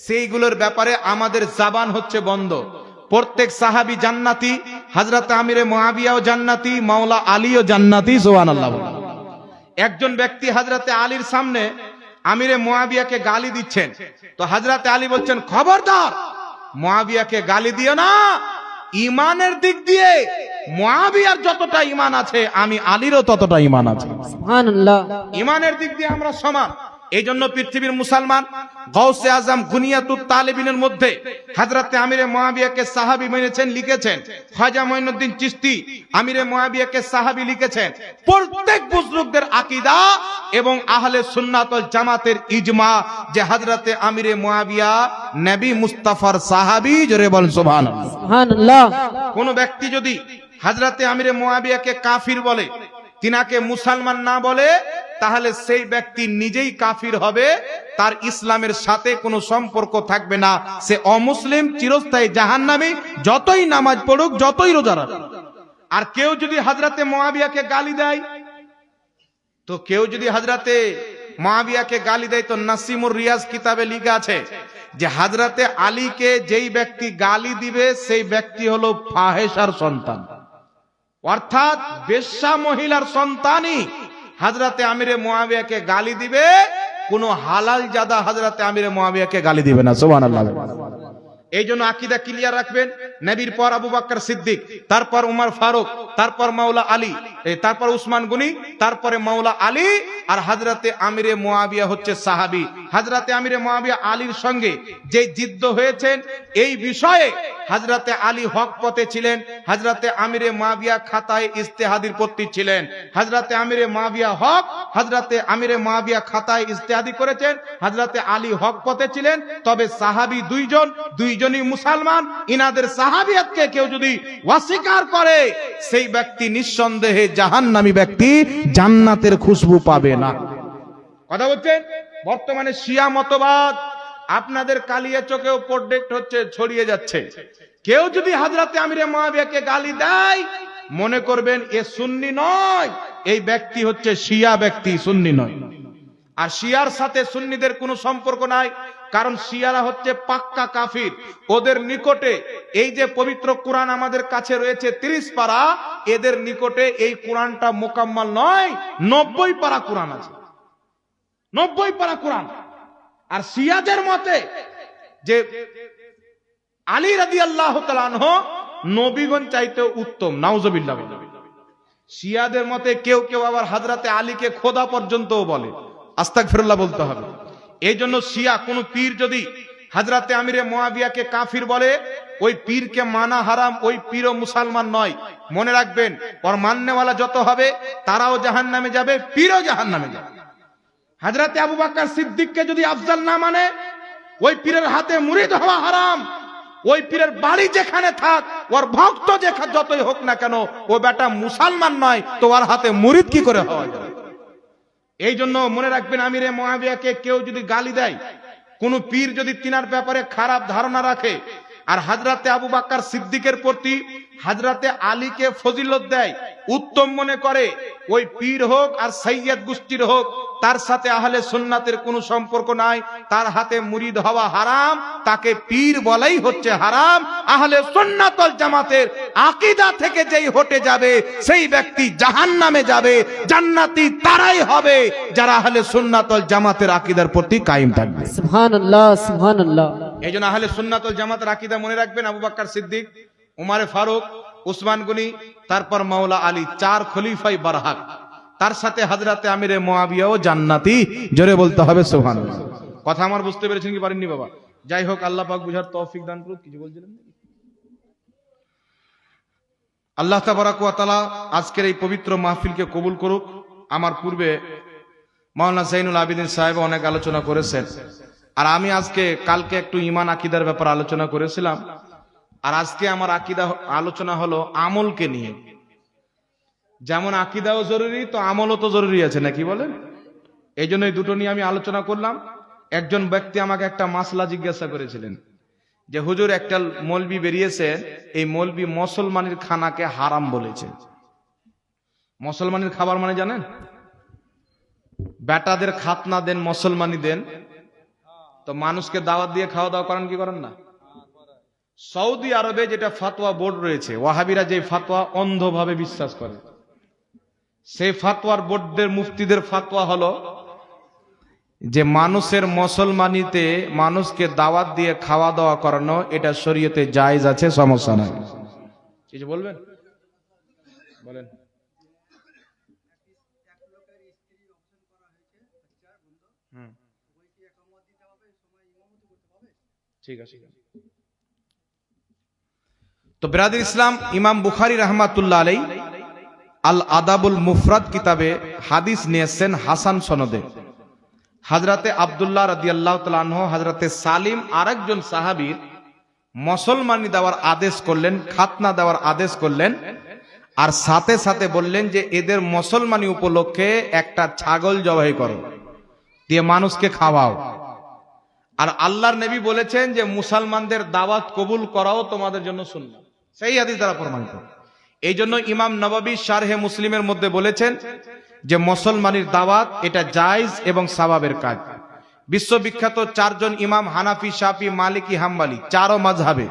সেইগুলোর ব্যাপারে আমাদের জাবান হচ্ছে বন্ধ। প্রত্যেক সাহাবি জান্নাতি হাজরত আমিরে মহাবিয়াও জান্নাতি মাওলা আলীও জান্নাতি সোহান আল্লাহ একজন ব্যক্তি হাজরাতে আলীর সামনে আমিরে মোয়াবিয়াকে গালি দিচ্ছেন। তো হাজরাতে আলী বলছেন খবরদার মোয়াবিয়াকে গালি দিও না। ইমানের দিক দিয়ে মোয়াবিয়ার যতটা ইমান আছে আমি আলীরও ততটা ইমান আছে। ইমানের দিক দিয়ে আমরা সমান। এই জন্য পৃথিবীর মুসলমান গৌসে আজম গুনিয়াতুত তালেবিনের মধ্যে হাজরাতে আমিরে মহাবিয়াকে সাহাবি মেনেছেন লিখেছেন। খাজা মঈনুদ্দিন চিস্তি আমিরে মহাবিয়াকে সাহাবি লিখেছেন। প্রত্যেক বুজরুকদের আকীদা এবং আহলে সুন্নাতল জামাতের ইজমা যে হাজরাতে আমিরে মুয়াবিয়া নবী মুস্তাফার সাহাবি জোরে বলেন সুবহানাল্লাহ। সুবহানাল্লাহ। কোন ব্যক্তি যদি হাজরাতে আমিরে মোয়াবিয়াকে কাফির বলে তিনাকে মুসলমান না বলে, তাহলে সেই ব্যক্তি নিজেই কাফির হবে, তার ইসলামের সাথে কোনো সম্পর্ক থাকবে না। সে অমুসলিম, চিরস্থায়ী, জাহান্নামী, যতই নামাজ পড়ুক, যতই রোজা রাখুক। আর কেউ যদি হাজরাতে মহাবিয়াকে গালি দেয়, তো কেউ যদি হাজরাতে মহাবিয়াকে গালি দেয়, তো নাসিমুর রিয়াজ কিতাবে লিখা আছে যে হাজরাতে আলীকে যেই ব্যক্তি গালি দিবে, সেই ব্যক্তি হলো ফাহেসার সন্তান। অর্থাৎ বেশ্যা মহিলার সন্তানই হাজরাতে আমিরে মোয়াবিয়াকে গালি দিবে, কোন হালাল জাদা হাজরাতে আমিরে মোয়াবিয়াকে গালি দিবে না সোহান আল্লাহ এই জন্য আকিদা ক্লিয়ার রাখবেন। নবীর পর আবু বাক্কর সিদ্দিক, তারপর উমার ফারুক, তারপর মাওলা আলী তারপর উসমান গনি, তারপরে মাওলা আলী আর হাজরাতে আমিরে মুয়াবিয়া হচ্ছে সাহাবি। হাজরাতে আমিরে মুয়াবিয়া আলীর সঙ্গে যে জিদ্দ হয়েছেন, এই বিষয়ে হাজরাতে আলী হক পথে ছিলেন, হাজরাতে আমিরে মুয়াবিয়া খাতায় ইস্তেহাদির পত্তি ছিলেন। হাজরাতে আমিরে মুয়াবিয়া হক, হাজরাতে আমিরে মুয়াবিয়া খাতায় ইস্তেহাদি করেছেন, হাজরাতে আলী হক পথে ছিলেন, তবে সাহাবি দুইজন, দুইজনই মুসলমান, ইনাদের সাহাবিয়াতকে কেউ যদি অস্বীকার করে, সেই ব্যক্তি নিঃসন্দেহে জাহান্নামী ব্যক্তি জান্নাতের খুশবু পাবে না। কথা বলছেন? বর্তমানে শিয়া মতবাদ আপনাদের কালিয়া চোখেও প্রোডেক্ট হচ্ছে, ছড়িয়ে যাচ্ছে। কেউ যদি হাজরাতে আমিরে মহাবিয়াকে গালি দেয়, মনে করবেন এ সুন্নি নয়, এই ব্যক্তি হচ্ছে শিয়া ব্যক্তি, সুন্নি নয়। আর শিয়ার সাথে সুন্নিদের কোনো সম্পর্ক নাই কারণ শিয়ারা হচ্ছে পাক্কা কাফির। ওদের নিকটে এই যে পবিত্র কোরআন আমাদের কাছে রয়েছে তিরিশ পারা, এদের নিকটে এই কোরআনটা মোকাম্মাল নয়, নব্বই পারা কোরআন আছে। নব্বই পারা কোরআন। আর শিয়াদের মতে যে আলী রাদি আল্লাহ নবীগণ চাইতে উত্তম, নাউজবিল্লাহ। শিয়াদের মতে কেউ কেউ আবার হাজরাতে আলীকে খোদা পর্যন্তও বলে। আস্তাক ফিরুল্লাহ বলতে হবে। এই জন্য শিয়া কোন পীর যদি হাজরাতে আমিরে মোয়াবিয়াকে কাফির বলে, ওই পীরকে মানা হারাম, ওই পীরও মুসলমান নয়। মনে রাখবেন, ওর মান্যওয়ালা যত হবে, তারাও জাহান নামে যাবে, পীরও জাহান নামে যাবে। হাজরাতে আবু বাক্কার সিদ্দিককে যদি আফজাল না মানে ওই পীরের হাতে মুরিদ হওয়া হারাম। ওই পীরের বাড়ি যেখানে থাক, ওর ভক্ত যেখানে যতই হোক না কেন, ও বেটা মুসলমান নয় তো ওর হাতে মুরিদ কি করে হওয়া যাবে? এই জন্য মনে রাখবেন আমিরে মহাবিয়াকে কেউ যদি গালি দেয়, কোন পীর যদি তিনার ব্যাপারে খারাপ ধারণা রাখে আর হাজরাতে আবু বাক্কার সিদ্দিকের প্রতি হাজরাতে আলীকে ফজিলত দেয়। উত্তম মনে করে, ওই পীর হোক আর সৈয়দ গোষ্ঠীর হোক, তার সাথে আহলে সুন্নাতের কোনো সম্পর্ক নাই, তার হাতে মুরিদ হওয়া হারাম, তাকে পীর বলাই হচ্ছে হারাম। আহলে সুন্নাতল জামাতের আকিদা থেকে যেই হটে যাবে, সেই ব্যক্তি জাহান্নামে যাবে, জান্নাতি তারাই হবে, যারা আহলে সুন্নাতল জামাতের আকিদার প্রতি কায়েম থাকবে। সুবহানাল্লাহ সুবহানাল্লাহ। এই জন্য আহলে সুন্নাতুল জামাত রাকিদা মনে রাখবেন, আবু বাক্কার সিদ্দিক, উমারে ফারুক, উসমান গনি, তারপর মাওলা আলী, চার খলিফাই বারহাক। তার সাথে হাজরাতে আমিরে মোয়াবিয়াও জান্নাতি। জোরে বলতে হবে সোহান কথা আমার বুঝতে পেরেছেন কি পারেননি বাবা? যাই হোক, আল্লাহ পাক বুঝার তৌফিক দান করুক, কিছু বলছিলেন আল্লাহ তাবারাক ওয়া তাআলা আজকের এই পবিত্র মাহফিলকে কবুল করুক। আমার পূর্বে মাওলানা জাইনুল আবিদিন সাহেব অনেক আলোচনা করেছেন। আর আমি আজকে, কালকে একটু ইমান আকিদার ব্যাপার আলোচনা করেছিলাম। আর আজকে আমার আকিদা, আলোচনা হলো আমলকে নিয়ে। যেমন আকিদাও জরুরি, তো আমলও তো জরুরি আছে, নাকি বলেন? এই জন্য দুটো নিয়ে আমি আলোচনা করলাম। একজন ব্যক্তি আমাকে একটা মাসলা জিজ্ঞাসা করেছিলেন যে, হুজুর, একটা মলবি বেরিয়েছে, এই মলবি মুসলমানের খানাকে হারাম বলেছে। মুসলমানের খাবার মানে জানেন? বেটাদের খাতনা দেন মুসলমানি দেন তো মানুষকে দাওয়াত দিয়ে খাওয়া দাওয়া করেন কি করেন না? সৌদি আরবে যেটা ফাতোয়া বোর্ড রয়েছে, ওয়াহাবিরা যে ফাতোয়া অন্ধভাবে বিশ্বাস করে। সেই ফাতোয়ার বোর্ডদের মুফতিদের ফাতোয়া হলো যে মানুষের মুসলমানিতে মানুষকে দাওয়াত দিয়ে খাওয়া দাওয়া করানো, এটা শরীয়তে জায়েজ আছে, সমস্যা নাই। কিছু বলবেন? বলেন। ঠিক আছে। তো ব্রাদির ইসলাম ইমাম বুখারি রহমাতুল্লাহ আলাই আল আদাবুল মুফরাদ কিতাবে হাদিস নিয়েছেন হাসান সনদে। হাজরাতে আবদুল্লাহ রাদিয়াল্লাহু তাআলা আনহু, হাজরাতে সালিম আর একজন সাহাবির মুসলমানি দেওয়ার আদেশ করলেন, খাতনা দেওয়ার আদেশ করলেন, আর সাথে সাথে বললেন যে এদের মুসলমানি উপলক্ষে একটা ছাগল জবাই করো, দিয়ে মানুষকে খাওয়াও। আর আল্লাহর নবী বলেছেন যে মুসলমানদের দাওয়াত কবুল করাও তোমাদের জন্য সুন্নাত সেই হাদিস দ্বারা প্রমাণিত। এই জন্য ইমাম নবাবী শারহে মুসলিমের মধ্যে বলেছেন যে মুসলমানের দাওয়াত এটা জায়েজ এবং সাবাবের কাজ। বিশ্ববিখ্যাত চারজন ইমাম হানাফি, শাফি, মালিকি, হাম্বালি, চারো মাঝহাবে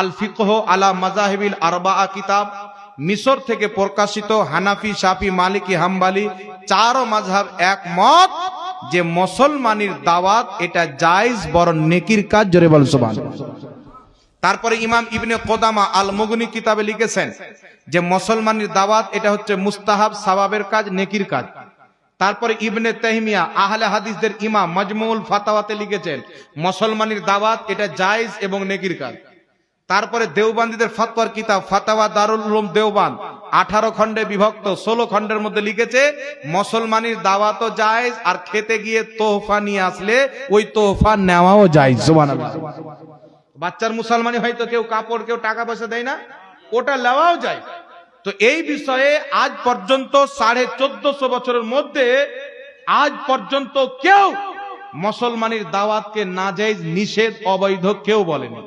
আল ফিকহ আলা মাজাহিবিল আরবা কিতাব, মিশর থেকে প্রকাশিত হানাফি, শাফি, মালিকি, হাম্বালি, চারো মাঝহাব একমত যে মুসলমানের দাওয়াত, এটা জায়েজ বড় নেকির কাজ, জোরে বল সুবহানাল্লাহ তারপরে ইমাম ইবনে কোদামা আল মুগনি কিতাবে লিখেছেন যে মুসলমানের দাওয়াত, এটা হচ্ছে মুস্তাহাব সাবাবের কাজ, নেকির কাজ। তারপরে ইবনে তাহমিয়া আহলে হাদিসদের ইমাম মজমুল ফাতাওয়াতে লিখেছেন, মুসলমানের দাওয়াত, এটা জায়েজ এবং নেকির কাজ। তারপরে দেওবান্দীদের ফাতোয়ার কিতাব, ফাতাওয়া দারুল উলুম দেওবান। আঠারো খণ্ডে বিভক্ত, ষোলো খণ্ডের মধ্যে লিখেছে, মুসলমানের দাওয়াতও জায়েজ, আর খেতে গিয়ে তোহফা নিয়ে আসলে ওই তোহফা নেওয়াও জায়েজ। সুবহানাল্লাহ। বাচ্চার মুসলমানি হয়তো কেউ কাপড়, কেউ টাকা পয়সা দেয় না, ওটা নেওয়াও যায়। তো এই বিষয়ে আজ পর্যন্ত সাড়ে চোদ্দশো বছরের মধ্যে, আজ পর্যন্ত কেউ মুসলমানের দাওয়াতকে না যায় নিষেধ, অবৈধ কেউ বলেনি।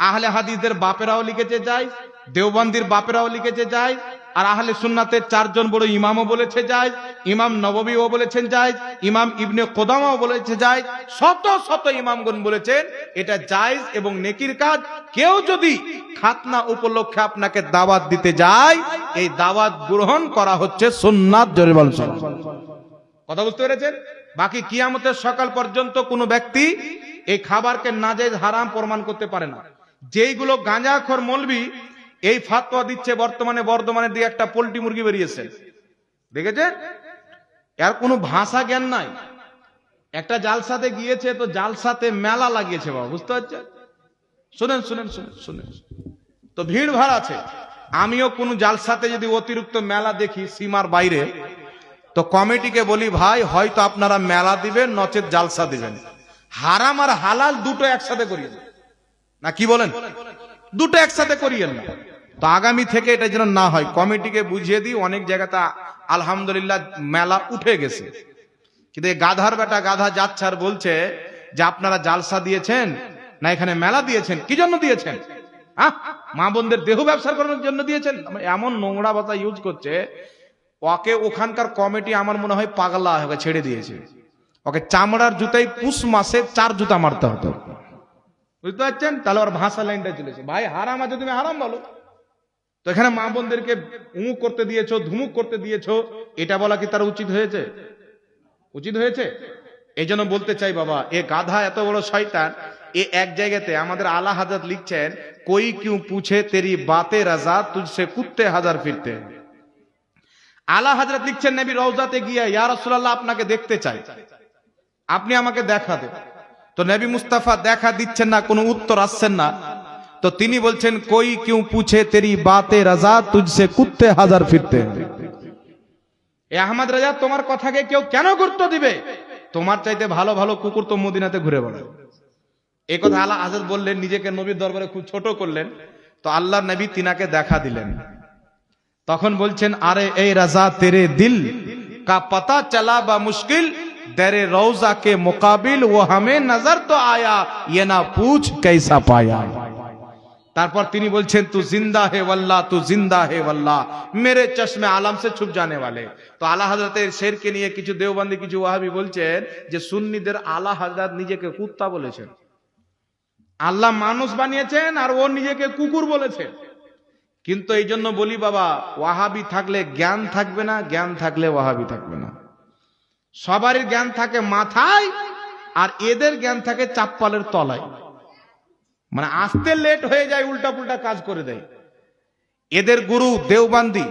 আহলে হাদিসদের বাপেরাও লিখেছে যায়, দেওবন্দির বাপেরাও লিখেছে যায়, আর আহলে সুন্নাতের চারজন বড় ইমামও বলেছে যায়, ইমাম নববীও বলেছেন যায়, ইমাম ইবনে কোদামাও বলেছে যায়, শত শত ইমামগণ বলেছেন, এটা জায়েজ এবং নেকির কাজ। কেউ যদি খাতনা উপলক্ষে আপনাকে দাওয়াত দিতে যায়, এই দাওয়াত গ্রহণ করা হচ্ছে সুন্নাত জোরে কথা বুঝতে পেরেছেন? বাকি কিয়ামতের সকাল পর্যন্ত কোনো ব্যক্তি এই খাবারকে নাজায়েজ হারাম প্রমাণ করতে পারে না। যেইগুলো গাঁজাখর মলবি, এই ফাতোয়া দিচ্ছে বর্তমানে, বর্ধমানের দিকে একটা পোল্ট্রি মুরগি বেরিয়েছে। দেখেছেন এর কোনো ভাষা জ্ঞান নাই। একটা জালসাতে গিয়েছে, তো জালসাতে মেলা লাগিয়েছে বাবা, বুঝতে পারছেন? শুনেন শুনেন শুনেন শুনেন। তো ভিড় ভাড় আছে। আমিও কোনো জালসাতে যদি অতিরিক্ত মেলা দেখি সীমার বাইরে, তো কমিটিকে বলি, ভাই, হয়তো আপনারা মেলা দিবেন, নচেত জালসা দিবেন। হারাম আর হালাল দুটো একসাথে করিয়ে। না, কি বলেন? দুটো একসাথে করিয়েন না। তো আগামী থেকে এটা যেন না হয়, কমিটিকে বুঝিয়ে দিই, অনেক জায়গাতে আলহামদুলিল্লাহ মেলা উঠে গেছে। কিন্তু গাধার বেটা গাধা যাচ্ছে আর বলছে যে, আপনারা জালসা দিয়েছেন না এখানে মেলা দিয়েছেন? কি জন্য দিয়েছেন? মা বোনদের দেহ ব্যবসা করানোর জন্য দিয়েছেন? এমন নোংরা ভাষা ইউজ করছে, ওকে ওখানকার কমিটি আমার মনে হয় পাগলা ছেড়ে দিয়েছে। ওকে চামড়ার জুতাই পুষ মাসে চার জুতা মারতে হতো। বুঝতে পারছেন? তাহলে ওর ভাষা লাইনটা চলেছে ভাই, হারাম আছে, তুমি হারাম বলো। তো এখানে মা বোনদেরকে উমুক করতে দিয়েছ, ধুমুক করতে দিয়েছ, এটা বলা কি তার উচিত হয়েছে? উচিত হয়েছে? এই জন্য বলতে চাই, বাবা, এ গাধা এত বড় শয়তান, এ এক জায়গাতে আমাদের আলা হাজার লিখছেন, কই কিউ পুছে তেরি বাতে রাজা, তুঝসে কুত্তে হাজার ফিরতে। আলা হাজরত লিখছেন, নবী রওজাতে গিয়ে, ইয়া রাসূলুল্লাহ, আপনাকে দেখতে চাই। আপনি আমাকে দেখা দেন তো নবী মুস্তাফা দেখা দিচ্ছেন না, কোনো উত্তর আসছেন না। তো তিনি বলছেন, কই কেউ পুছে তেরি বাতে রাজা, তুঝসে কুত্তে হাজার ফিরতে। এ আহমদ রাজা, তোমার কথাকে কেউ কেন গুরুত্ব দিবে? তোমার চাইতে ভালো ভালো কুকুর তো মদিনাতে ঘুরে বেড়ায়। এ কথা আল্লাহ আজাদ বললেন, নিজেকে নবীর দরবারে খুব ছোট করলেন। তো আল্লাহ নবী তিনাকে দেখা দিলেন। তখন বলছেন, আরে এই রাজা, তেরে দিল কা পাতা চালা বা মুশকিল दरे रोजा के मुकाबिल वो हमें नजर तो आया ये ना पूछ कैसा पाया তারপর তিনি বলছেন তু জিন্দা হে ওয়াল্লাহ তু জিন্দা হে ওয়াল্লাহ মেরে চশমে আলাম সে ছুপ জানে वाले তো আলা হযরতের শেরকে নিয়ে কিছু দেওবন্দি কিছু ওয়াহাবি বলছেন যে সুন্নিদের আলা হযরত নিজেকে কুত্তা বলেছেন আল্লাহ মানুষ বানিয়েছেন আর ও নিজেকে কুকুর বলেছেন কিন্তু এই জন্য বলি বাবা ওয়াহাবি থাকলে জ্ঞান থাকবে না জ্ঞান থাকলে ওয়াহাবি থাকবে না সবারই জ্ঞান থাকে মাথায় আর এদের জ্ঞান থাকে চাপ্পালের তলায়। মানে আসতে লেট হয়ে যায় উল্টা পুল্টা কাজ করে দেয়। এদের গুরু দেওবান্দি,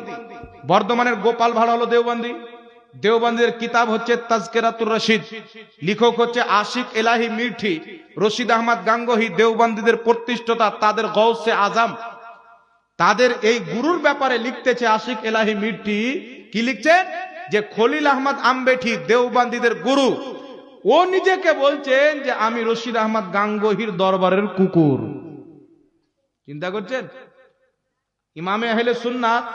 বর্ধমানের গোপাল ভাড়া হলো দেওবান্দি। দেওবান্দির কিতাব হচ্ছে তাজকেরাতুর রশিদ। লেখক হচ্ছে আশিক এলাহি মির্ঠি রশিদ আহমদ গাঙ্গহি দেওবান্দিদের প্রতিষ্ঠতা, তাদের গৌসে আজম। তাদের এই গুরুর ব্যাপারে লিখতেছে আশিক এলাহি মির্টি কি লিখছেন? যে খলিল আহমদ আম্বেঠি দেওবান্দিদের গুরু, ও নিজেকে বলছেন যে আমি রশিদ আহমদ গাঙ্গহির দরবারের কুকুর। চিন্তা করছেন? ইমামে আহলে সুন্নাত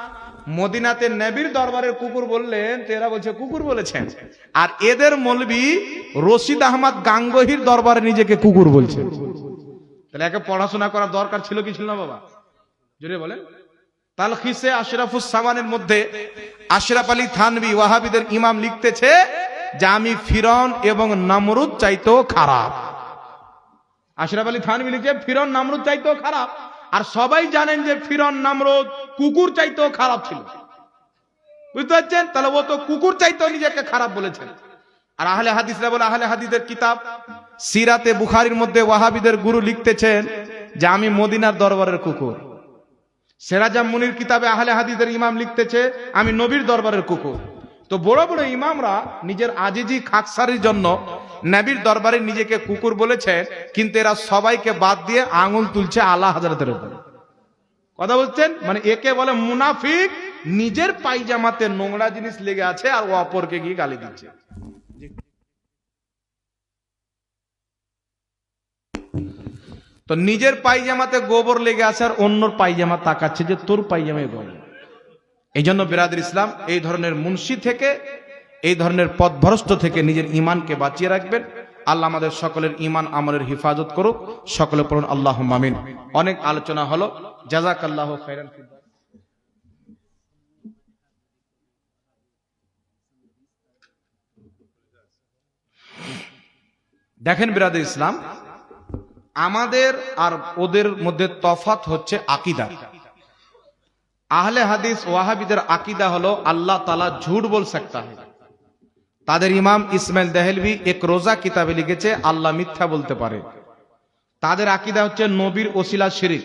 মদিনাতে নেবির দরবারের কুকুর বললেন, তো এরা বলছে, কুকুর বলেছেন। আর এদের মলবি রশিদ আহমদ গাঙ্গহির দরবারে নিজেকে কুকুর বলছে তাহলে একে পড়াশোনা করার দরকার ছিল কি ছিল না বাবা? জোরে বলেন। তালখিসে আশরাফুস সামানের মধ্যে আশরাফ আলী থানবি ওয়াহাবিদের ইমাম লিখতেছে যে আমি ফিরন এবং নামরুদ চাইতেও খারাপ। আশরাফ আলী থানবি লিখছে ফিরন নামরুদ চাইতেও খারাপ। আর সবাই জানেন যে ফিরন নামরুদ কুকুর চাইতেও খারাপ ছিল। বুঝতে পারছেন? তাহলে ও তো কুকুর চাইতেও নিজেকে খারাপ বলেছেন আর আহলে হাদিসরা বলে, আহলে হাদিসের কিতাব সিরাতে বুখারির মধ্যে ওয়াহাবিদের গুরু লিখতেছেন যে আমি মদিনার দরবারের কুকুর। সেরাজাম মুনির কিতাবে আহলে হাদিদের ইমাম লিখতেছে, আমি নবীর দরবারের কুকুর। তো বড় বড় ইমামরা নিজের আজিজি খাকসারির জন্য নবীর দরবারে নিজেকে কুকুর বলেছে, কিন্তু এরা সবাইকে বাদ দিয়ে আঙুল তুলছে আল্লাহ হাজারতের উপর। কথা বলছেন? মানে একে বলে মুনাফিক, নিজের পাইজামাতে নোংরা জিনিস লেগে আছে আর ও অপরকে গিয়ে গালি দিচ্ছে। তো নিজের পাইজামাতে গোবর লেগে আছে আর অন্যর পাইজামা তাকাচ্ছে যে তোর পাইজামায় গোবর। এই জন্য বিরাদের ইসলাম এই ধরনের মুন্সি থেকে, এই ধরনের পথভ্রষ্ট থেকে নিজের ইমানকে বাঁচিয়ে রাখবেন। আল্লাহ আমাদের সকলের ইমান আমলের হিফাজত করুক। সকলে পড়ুন আল্লাহ মামিন অনেক আলোচনা হলো। জাজাক আল্লাহ দেখেন বিরাদের ইসলাম আমাদের আর ওদের মধ্যে তফাত হচ্ছে আকিদা। আহলে হাদিস ওয়াহাবিদের আকিদা হলো আল্লাহ তালা ঝুট বল সকতা। তাদের ইমাম ইসমাইল দেহেলভি এক রোজা কিতাবে লিখেছে, আল্লাহ মিথ্যা বলতে পারে। তাদের আকিদা হচ্ছে নবীর ওসিলা শিরিক।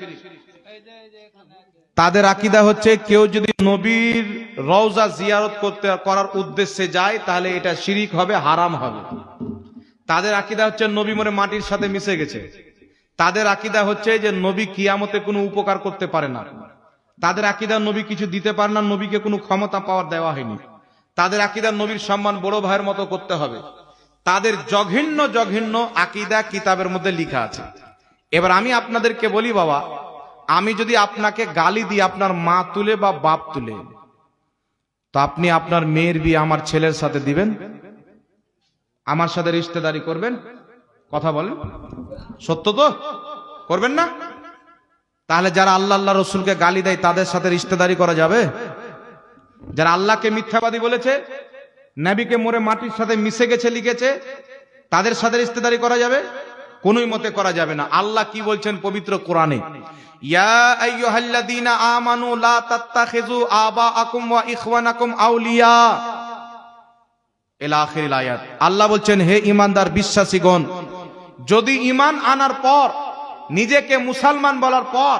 তাদের আকিদা হচ্ছে কেউ যদি নবীর রওজা জিয়ারত করতে, করার উদ্দেশ্যে যায়, তাহলে এটা শিরিক হবে, হারাম হবে। তাদের আকিদা হচ্ছে নবী মরে মাটির সাথে মিশে গেছে। তাদের আকিদা হচ্ছে যে নবী কিয়ামতে কোনো উপকার করতে পারে না। তাদের আকিদা নবী কিছু দিতে পারে না, নবীকে কোনো ক্ষমতা পাওয়ার দেওয়া হয়নি। তাদের আকিদা নবীর সম্মান বড় ভাইয়ের মতো করতে হবে। তাদের জঘন্য জঘন্য আকিদা কিতাবের মধ্যে লিখা আছে। এবার আমি আপনাদেরকে বলি বাবা, আমি যদি আপনাকে গালি দিই আপনার মা তুলে বা বাপ তুলে, তো আপনি আপনার মেয়ের বিয়ে আমার ছেলের সাথে দিবেন? আমার সাথে রিশতেদারি করবেন? কথা বলেন। সত্য তো? করবেন না? তাহলে যারা আল্লাহ আল্লাহ রসুলকে গালি দেয়, তাদের সাথে রিশতেদারি করা যাবে? যারা আল্লাহকে মিথ্যাবাদী বলেছে, নবীকে মরে মাটির সাথে মিশে গেছে, লিখেছে, তাদের সাথে রিশতেদারি করা যাবে? কোনোই মতে করা যাবে না। আল্লাহ কি বলছেন? পবিত্র কোরআনে। আল্লাহ বলছেন, হে ইমানদার বিশ্বাসীগণ যদি ইমান আনার পর, নিজেকে মুসলমান বলার পর,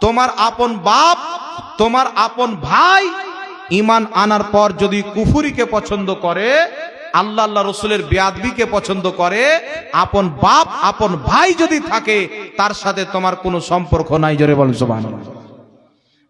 তোমার আপন বাপ, তোমার আপন ভাই ইমান আনার পর যদি কুফুরিকে পছন্দ করে, আল্লাহ আল্লাহ রসুলের বেয়াদবিকে পছন্দ করে, আপন বাপ, আপন ভাই যদি থাকে, তার সাথে তোমার কোনো সম্পর্ক নাই, জোরে বলেন সুবহানাল্লাহ।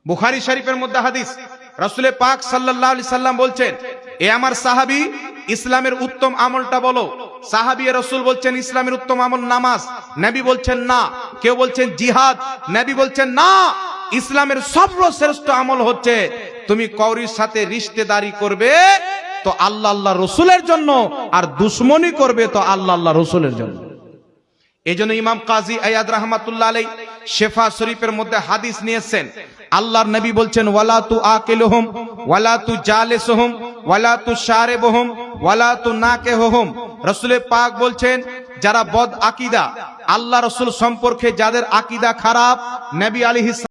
বুখারী শরীফের মধ্যে হাদিস রাসূলে পাক আলাইহি সাল্লাম বলছেন, এ আমার সাহাবী, ইসলামের উত্তম আমলটা বলো। সাহাবী রসুল বলছেন, ইসলামের উত্তম আমল নামাজ। নবী বলছেন, না। কেউ বলছেন, জিহাদ। নবী বলছেন, না। ইসলামের সর্বশ্রেষ্ঠ আমল হচ্ছে, তুমি কৌরির সাথে রিশতেদারি করবে, তো আল্লাহ আল্লাহ রসুলের জন্য, আর দুশ্মনী করবে, তো আল্লাহ আল্লাহ রসুলের জন্য। এই জন্য ইমাম কাজী আয়াদ রহমাতুল্লাহ আলাই শেফা শরীফের মধ্যে হাদিস নিয়েছেন। আল্লাহর নবী বলছেন, ওয়ালা তু আকিলুহুম, ওয়ালা তু জালিসুহুম, ওয়ালা তু শারিবুহুম, ওয়ালা তু নাকিহুহুম। রসুলের পাক বলছেন, যারা বদ আকীদা, আল্লাহ রসুল সম্পর্কে যাদের আকিদা খারাপ, নবী আলাইহিস